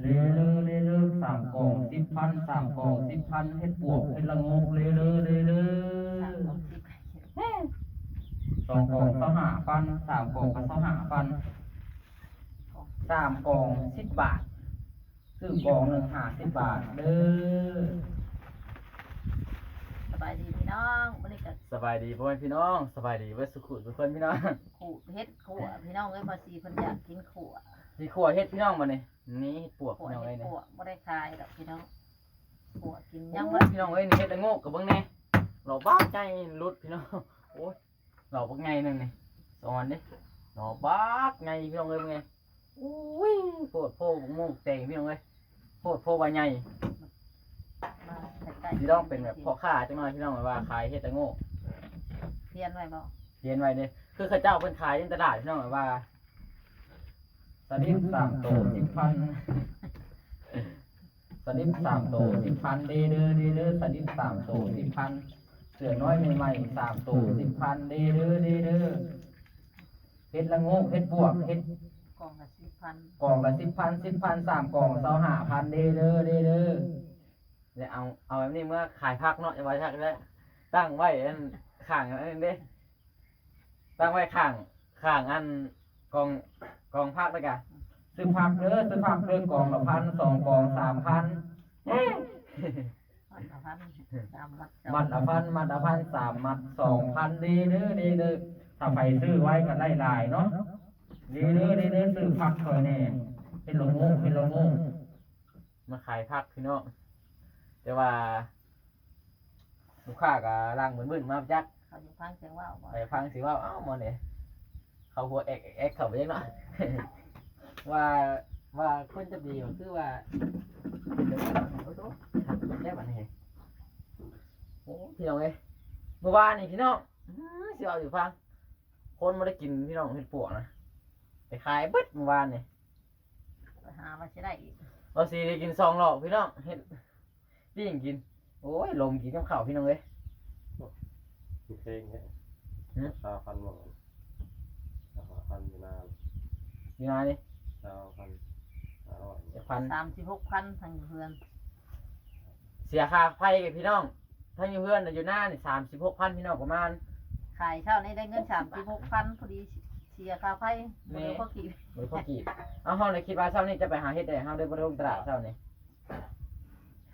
เลเลเลเลสามกล่องสิบพันสามกล่องสิบพันเฮ็ดปวกเฮ็ดละงกเลเลเลเลสามกล่องสิบสองกล่องเสาหาพันสามกล่องก็เสาหาพันสามกล่องสิบบาทซื้อกล่องหนึ่งห้าสิบบาทเด้อสบายดีพี่น้องวันนี้ก็สบายดีพ่อแม่พี่น้อง สบายดีเว้ยสุขุทุกคนพี่น้องขู่เฮ็ดขั่วพี่น้องเอ้ยพอสีเพิ่นอยากกินขั่ วที่ครัวเฮ็ดพี่น้องมาเนี่ยนี่เฮ็ดปวกขั่วพี่น้องเฮ็เอ้ดยเนี่ยขั่วบ่ได้ขายดอกพี่น้องขั่วกินยัยังงเว้บ่ยพี่น้องเอ้ยนี่เฮ็ดละโงกกับเบิ่งแน่เราบ้าใจรุดพี่น้องโอ้ยเราบักไงหนึงนี่สอนดิเราบ้าไงพี่น้องเอ้ยเป็นไงโอ้ยโพดโพบักโมกแตงพี่น้องเอ้ยโพดโพใบใหญ่มาใกล้ๆพี่น้องเป็นแบบพ่อค้าจังหน่อยพี่น้องแบบว่าขายเฮ็ดละโงกเพียนไว้บ่เรียนไว้เด้อคือเขาเจ้าเพิ่นขายในตลาดพี่น้องแบบว่า สลิปสามโตสิบพันสลิปสามโตสิบพันเด้อเด้อเด้อเด้อสลิปสามโตสิบพันเสือน้อยใหม่ๆสามโตสิบพันเด้อเด้อเด้อเด้อเฮ็ดละโงกเฮ็ดบวกเฮ็ดกล่องละสิบพันกล่องละสิบพันสิบพันสามกล่องเสาหาพันเด้อเด้อเด้อเด้อเดี๋ยวเอาเอาแบบนี้เมื่อขายผักเนาะจะไว้ทักได้ตั้งไว้อันข้างอันนี้เด้ตั้งไว้ข้างข้างอันกอง กองผักแล้วกันซื้อผักเด้อซื้อผักเด้อกล่องละพันสองกล่องสามพันมัดละพันสามมัดมัดละพันมัดละพันสามมัดสองพันเด้อเด้อเด้อเด้อถ้าไปซื้อไว้ก็ได้หลายเนาะเด้อเด้อเด้อเด้อซื้อผักคอยแน่เป็นละโงกเป็นละโงกมาขายผักพี่น้องแต่ว่าลูกค้าก็ล่างเหมือนบึ้นมาจักเขาอยู่พังเสียงว่าวบ่ไปฟังสิว่าเอ้ามาเนี่ยเขาหัวเอกเอกเขาไปยังเนาะ ว่าว่าคนจะดีมันคือว่าเดี๋ยวนะโอ้โหถักได้บัดนี้โอ้พี่น้องเอ้ยเมื่อวานนี่พี่น้องอื้อสิเอาอยู่ฟังคนไม่ได้กินพี่น้องเห็ดปวกนะไปขายเบิดเมื่อวานนี่ไปหามาสิได้อีกเราสีได้กินซองหลอกพี่น้องเห็ดปิ้งกิน โอ้ยลมกินกับข้าวพี่น้องเอ้ยมีเพลงเนี่ยหืมชาวพันหมดชาวพันอยู่นาน อยู่นานี่ชาวพันอร่อยเดี๋ยวพันสามสิบหกพันทางเพื่อนเสียค่าไฟกับพี่น้องถ้าอยู่เพื่อนน่ะอยู่หน้านี่สามสิบหกพันพี่น้องประมาณขายเช่านี้ได้เงินสามสิบหกพันพอดีเสียค่าไฟแม่เดี๋ยวก็กี่หรือพอกีบเอาห้องในคิดว่าเช้านี้จะไปหาเฮ็ดได้เฮาได้บ่ได้ลงตลาดเช้านี้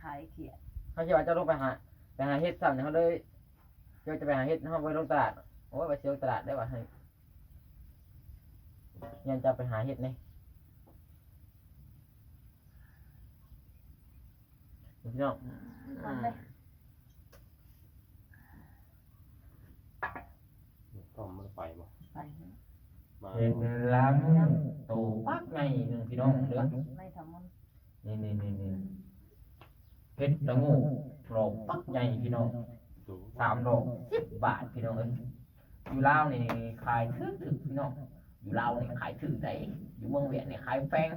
ขายเขียดเฮาคิดว่าจะลงไปหาไปหาเฮ็ดเช้านี้เฮาเลยเดี๋ยวจะไปหาเฮ็ดเฮาบ่ได้ลงตลาดโอ้ยไปเสียลงตลาดได้ว่าให้ ยันจะไปหาเฮ็ดนี่พี่น้องก่อนเลยต้มมันไปมาไปมาเห็ดละโงกโตปักไงหนึ่งพี่น้องเด้อไม่ทำมันนี่นี่นี่นี่เฮ็ดละโงกดอกปักใหญ่พี่น้องดูสามดอกสิบบาทพี่น้องเอ้ยอยู่ลาวนี่ขายถึกถึกพี่น้อง อยู่ลาวนี่ยขายถึกได้อยู่เมืองเวียดนี่ยขายแพง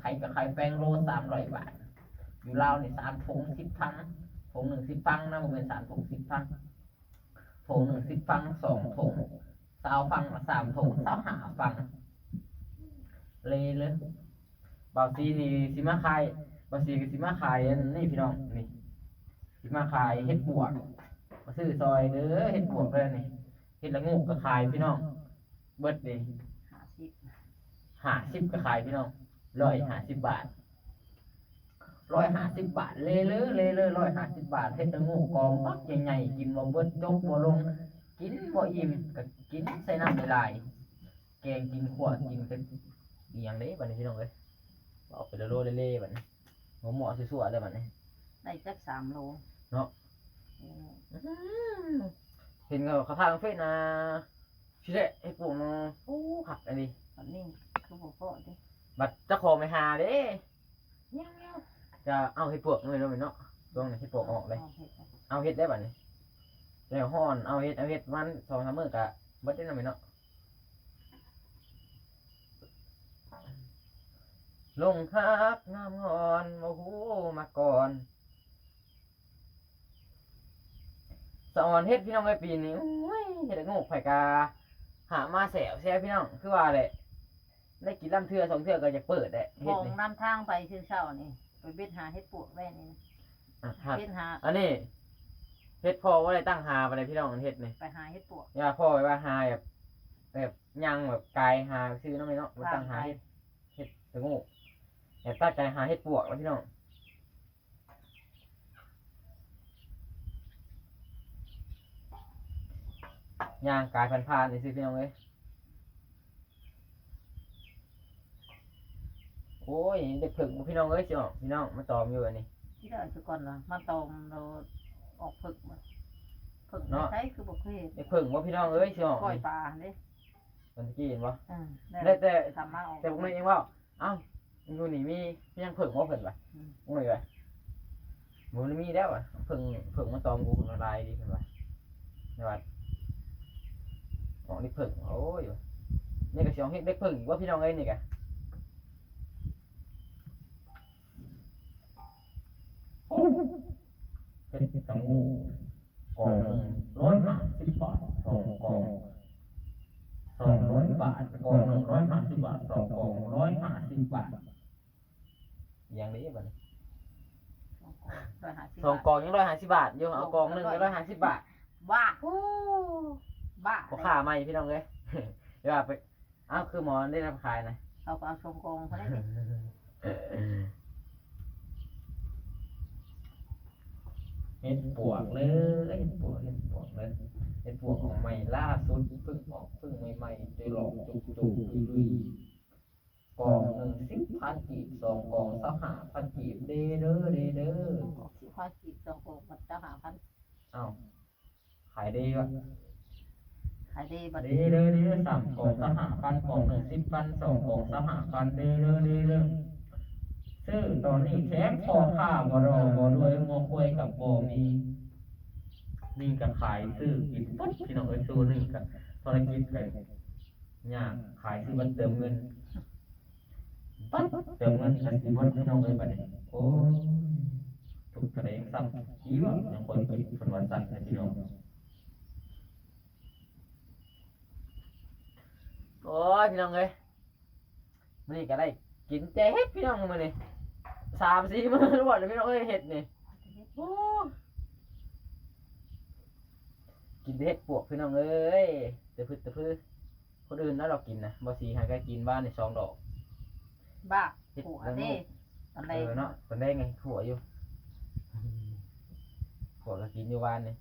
ใครก็ขายแพงโลสามร้อยบาทอยู่ลาวนี่ยสามถุงสิบพันถุงหนึ่งสิบฟังนะมันเป็นสามถุงสิบฟังถุงหนึ่งสิบฟังสองถุงสาวฟังสามถุงสาวหาฟังเลยเลยบาซีนี่สิมาขายบาซีก็สิมาขายนี่พี่น้องนี่สิมาขายเฮ็ดบวกมาซื้อซอยเด้อเฮ็ดบวกเลยนี่เฮ็ดละงูกก็ขายพี่น้อง เบิดนี่หาสิบห้าสิบก็ขายพี่น้องร้อยห้าสิบบาทร้อยห้าสิบบาทเลยเลยเลยเลยร้อยห้าสิบบาทเฮ็ดละงูกกองปักใหญ่ๆกินบ่เบิดจกบ่ลง กินบ่อิ่มก็กินใส่น้ำหลายๆแกงกินขวดกินเป็นอีหยังเด้บัดนี้พี่น้องเอ้ยเอาไปละโลเล่ๆบัดนี้หมูหมอซั่วๆเลยบัดนี้ได้จักสามโลเนาะเออเห็นเขาเขาทางเฟซนะ ชิเดะไอ้ปู่เนาะโอ้ขับอันนี้อันนี้คือบ่พอดิบัตรเจ้าของไม่หาเด้จะเอาให้ปวกหน่อยเนาะแม่เนาะตรงนี้ให้ปวกออกเลยอาเฮ็ดไปเอาเฮ็ดได้บัดนี้แล้วฮ้อนเอาเฮ็ดเอาเฮ็ดมันสองสามมื้อกะเบิดได้เนาะแม่เนาะลงคักงามงอนโอ้โหมาก่อนสอนเฮ็ดพี่น้องไอ้ปีนี้โอ้ยเฮ็ดให้งกไผกา หามาแสวแซ่พี่น้องคือว่าแหละได้กินลำเทื่อสองเทื่อก็จะเปิดได้มเฮ็ดองนี่นำทางไปชื่อเช้านี่ไปเบ็ดหาเฮ็ดปวกแว่นี่นะอะครับเบ็ดหาอันนี้เฮ็ดพ่อว่าได้ตั้งหาไปเลยพี่น้องเฮ็ดนี่ไปหาเฮ็ดปวกอย่าพ่อไว้ว่าหาแบบแบบยังแบบกายหาซื้อน้องไม่เนาะมาตั้งหาเฮ็ดเฮ็ดสงูอย่าตั้งใจหาเฮ็ดปวกนะพี่น้อง ย่างกายพันพานๆนี่สิพี่น้องเอ้ยโอ้ยเด็กผึ่งบ่พี่น้องเอ้ยสิออกพี่น้องมาตอมอยู่อันนี้ที่ได้คือก่อนว่ามาตอมเราออกฝึกมาฝึกเนาะใช้คือบ่เคยเห็นเด็กผึ่งบ่พี่น้องเอ้ยสิออกก้อยนี่ปลาเด้มันตะกี้เห็นบ่อืมได้แต่ทำมาออกแต่ผมเลยเองว่าเอ้าอยู่นี่มีมียังเพิ่งว่าเพิ่นว่ะอืมงงเลยว่ะมันมีแล้วอะเพิ่งเพิ่งมาตอมกูคนละลายดีเพิ่นว่ะในวัด อ๋อนี่เพิ่งโอ้ยว่ะนี่ก็สิเอาเฮ็ดเด็กเพิ่งอีกว่าพี่น้องเอ้ยนี่กะเป็นสังงูกองหนึ่งร้อยห้าสิบบาทสองกองสองร้อยบาทกองหนึ่งร้อยห้าสิบบาทสองกองร้อยห้าสิบบาทอย่างนี้บัดนี้ร้อยห้าสิบสองบาทกองยังร้อยห้าสิบบาทอยู่เอากองหนึ่งก็ร้อยห้าสิบบาทบ้า โอ้บ้าก็ค่าไม่พี่น้องเลยเดี๋ยวไปเอ้าคือหมอได้รับขายนะเอาก็เอาชมกองเขาได้ดิเห็ดปวกเลยเห็ดปวกเห็ดปวกเลยเห็ดปวกของใหม่ล่าสุดเพิ่งออกเพิ่งใหม่ๆจะหลอกจุกจุกดุยกองหนึ่งสิบพันกีบสองกองสักหาพันกีบเด้อเด้อเด้อเด้อออกสิบห้าสิบสองกองมันจะหาพันเอ้าขายดีวะ ขายดีบัดเด้อเด้อเด้อสามกองสักหาพันกองหนึ่งสิบพันสองกองสักหาพันเด้อเด้อเด้อเด้อซื้อตอนนี้แถมพอค่าบ่รอบ่รวยงอควยกับบ่มีนี่ก็ขายซื้อกินปุ๊บพี่น้องเอ้ยซื้อนี่ก็ธุรกิจกันยากขายซื้อมันเติมเงินปั๊บเติมเงินกันสิวันพี่น้องเอ้ยบัดนี้โอ้ทุกกระเดงซ้ำอีวะยังคนคิดคนวันสั่นนะพี่น้อง โอ้ ยพี่น้องเลยมันนี่ก็ได้กินเจ๊เฮ็ดพี่น้องมาเนี่สามสี่มื้อรวดเลยพี่น้องเอ้ยเห็ดนี่โอ้กินแต่เห็ดปวกพี่น้องเอ้ยแต่พึ่แต่พึ่คนอื่นนั่นเรากินนะบ่สีหาก็กินบ้านในสองดอกบ้าเห็ดหัวละโงเด้กตอนเอใดอเนาะตอนได้ไงขัวอยู่ขัวก็กินอยู่บ้านนี่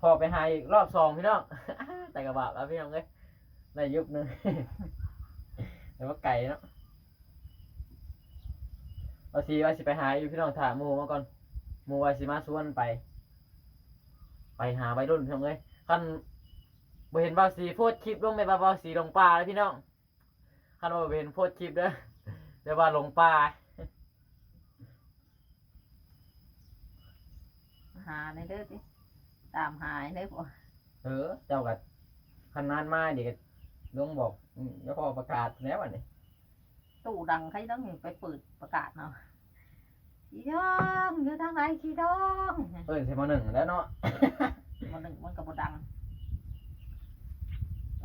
พอไปหาอีกรอบสองพี่น้องแต่กระบาดแล้วพี่น้องเอ้ย ได้ยุบหนึง แต่ว่าไก่เนาะเอาสีว่าสิไปหาอยู่พี่น้องถามหมูมาก่อนหมูว่าสิมาชวนไป ไปหาใบรุ่นพี่น้องเอ้ยคันบ่เห็นบ่าวสีโพดคลิปลงไปบ่าวสีลงป่าเลยพี่น้องคันว่าบ่เห็นโพดคลิปเด้อเดี๋ยวว่าลงป่าหาในเด้อสิตามหาในเด้อพอเออเจ้ากับคันนานมาเด็ก ลุงบอกอืมแล้วพอประกาศแล้วอันนี้ตู้ดังใครต้องไปเปิดประกาศเนาะขี้ดองอยู่ทางไหนขี้ดองเออเซมาหนึ่งแล้วเนาะมันหนึ่งมันกับบดัง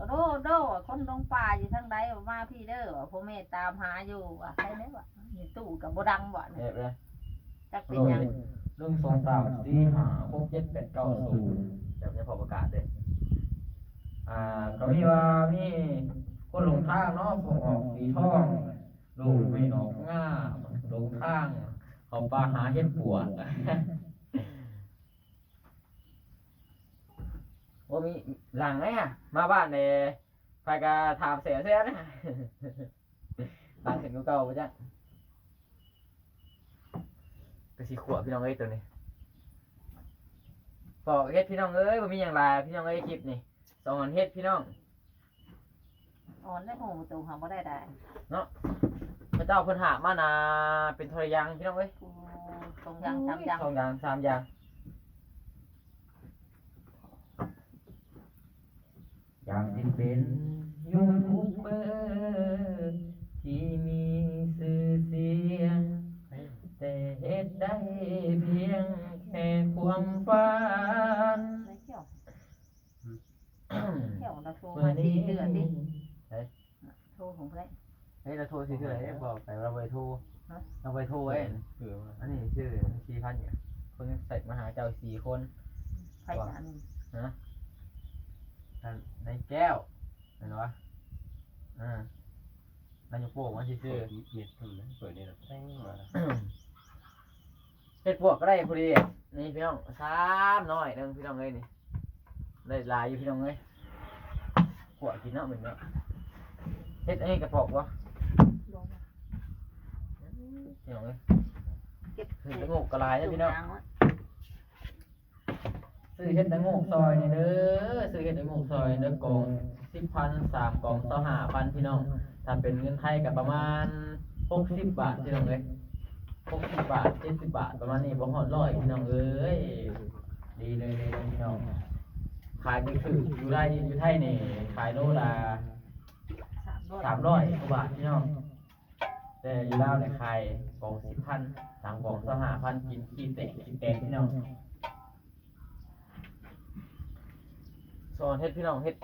โดโดคนลงป่าอยู่ทางใดมาพี่เด้อว่าพ่อแม่ตามหาอยู่ว่ะใครเนี่ยวะมีตู้กับบดังว่ะเอฟเลยจักเป็นโดยหยังหนึ่งสองสามสี่ห้าหกเจ็ดแปดเก้าศูนย์เดี๋ยวจะพอประกาศเลย อ่าก็มีว่ามีคนหลงทางเนาะผมออกสีทองลูกไม่ออกง่าหลงทางเขาปลาหาเห็ดปวกว่ามีหลังไงอะมาบ้านในใครก็ถามเสียเสียนะหลังเห็นกูเก่าปะจ๊ะก็สีขวบพี่น้องเอ้ยตัวนี้บอกเฮ็ดพี่น้องเอ้ยว่ามีอย่างไรพี่น้องเอ้ยคลิปนี่ สอนเฮ็ดพี่น้องอ่อนได้หูตู้หาบ่ได้ได้พระเจ้าเพิ่นหามานาเป็นทรยังพี่น้องเอ้ยกูตรงยังจำยังสองอย่างสามอย่างอยากสิเป็นยูทูบเบอร์ที่มีชื่อเสียง แต่เฮ็ดได้เพียงแค่ความฝันได้เที่ยว เที่ยวเราโทรมาสี่เดือนดิโทรของเพื่อนเฮ้ยเราโทรชื่ออะไรบอกไปเราไปโทรฮะเราไปโทรไว้คือว่าอันนี้ชื่อสี่พันเนี่ยคนใส่มาหาเจ้าสี่คนไผ่อันนะอันในแก้วเห็นปะอ่านายกโป้มาชื่อเปิดเน็ตทำไมเปิดเน็ตแท่งมาเฮ็ดพวกก็ได้พอดีนี่พี่น้องสามน้อยหนึงพี่น้องเอ้ยนี่ได้หลายอยู่พี่น้องเอ้ย ขวดกินเนาะเหมือนเนาะเฮ็ดอันนี้กระปอกวะลงพี่น้องเอ้ยเก็บเฮ็ดตะโงกกระลายนะพี่น้องยางไว้ซื้อเฮ็ดตะโงกซอยนี่เด้อซื้อเฮ็ดตะโงกซอยเด้อกล่องสิบพันสามกล่องเท่าห้าพันพี่น้องถ้าเป็นเงินไทยก็ประมาณหกสิบบาทพี่น้องเอ้ยหกสิบบาทเจ็ดสิบบาทประมาณนี้บ่ฮอดร้อยพี่น้องเอ้ยดีเลยเลยพี่น้อง ขายถือถืออยู่ได้อยู่ไทยนี่ขายโลละสามร้อยสามร้อยกว่าบาทพี่น้องแต่อยู่ลาวเนี่ยขายกล่องสิบพันสามกล่องสหพันกินขี้เตะขี้แตกพี่น้องส่วนเฮ็ดพี่น้องเฮ็ด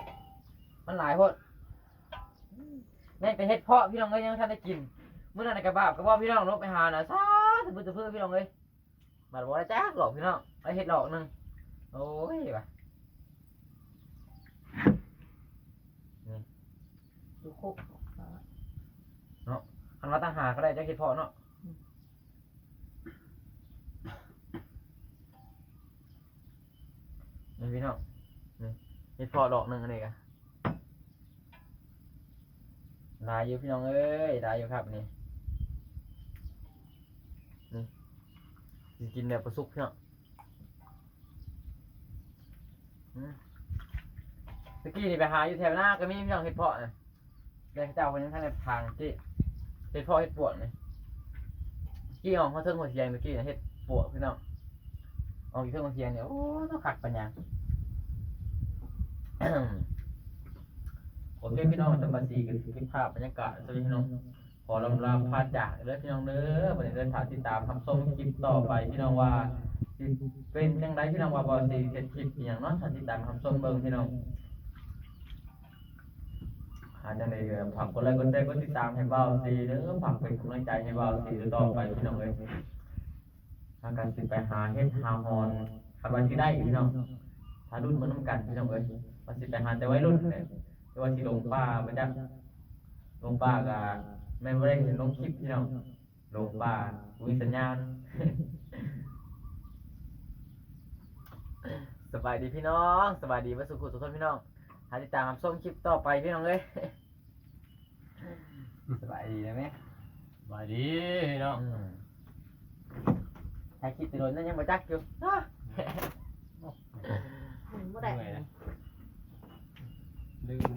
มันหลายโพดแม่งแต่เฮ็ดเพาะพี่น้องก็ยังบ่ทันได้กินมื้อนั้นนะกระบาบกระเพาะพี่น้องลบไปหาน่ะซาสะบึดสะพือพี่น้องเอ้ยบัดบ่ได้จักหรอกพี่น้องไปเฮ็ดดอกหนึงโอ้ยว่ะ ดูคุกคันว่าตั้งหาก็ได้จะคิดพอเนาะนี่พี่น้องนี่คิดพอดอกหนึ่งอันนี้กันลายอยู่พี่น้องเอ้ยลายอยู่ครับนี่นี่กินแบบประสุกพี่น้องตะกี้นี่ไปหาอยู่แถวหน้าก็มีพี่น้องเห็ดเพาะนะ เดี๋ยเจ้าคนยังท่านในทางที่เฮ็ดพ่อเฮ็ดปวดไหมกี้ออกเขาเทิงหัวเทียงเมื่อกี้นะเฮ็ดปวดพี่น้องออกอยู่เทิงหัวเทียงเนี่ยโอ้ต้องขัดปัญญาโอเคพี่น้องจะมาสีกันคลิปภาพบรรยากาศสวัสดีพี่น้องขอลำลาพาจากเด้อพี่น้องเด้อวันนี้เดินทางติดตามทำส้มคลิปต่อไปพี่น้องว่าเป็นจังไดพี่น้องว่าบ่สิเฮ็ดคลิปอย่างนาะถ้าติดตามทำส้มเบิ่งพี่น้อง อาจารย์ในเรือฝากกดไลค์กดแชร์กดติดตามให้เบาสีเด้อฝากเป็นกำลังใจให้เบาสีต่อไปพี่น้องเอ้ยทางการสิไปหาเฮ็ดหาฮอนคาดว่าสิได้อีพี่น้องถ้ารุ่นมันน้ำกันพี่น้องเอ้ยว่าสิไปหาแต่ไว้รุ่นเนี่ยแต่ว่าสิลงป่าบ่จักลงป่าก็แม่นบ่ได้เห็นลงคลิปพี่น้องลงป่ามีสัญญาณสบายดีพี่น้องสบายดีเบ่สุขทุกคนพี่น้อง หาติดตามส้มคลิปต่อไปพี่น้องเอ้ยสบายดีนะแม่สบายดีเนาะอืมถ้าคิดติดโดนนั่นยังบ่จักอยู่บ่ได้ เหนื่อยนะลืม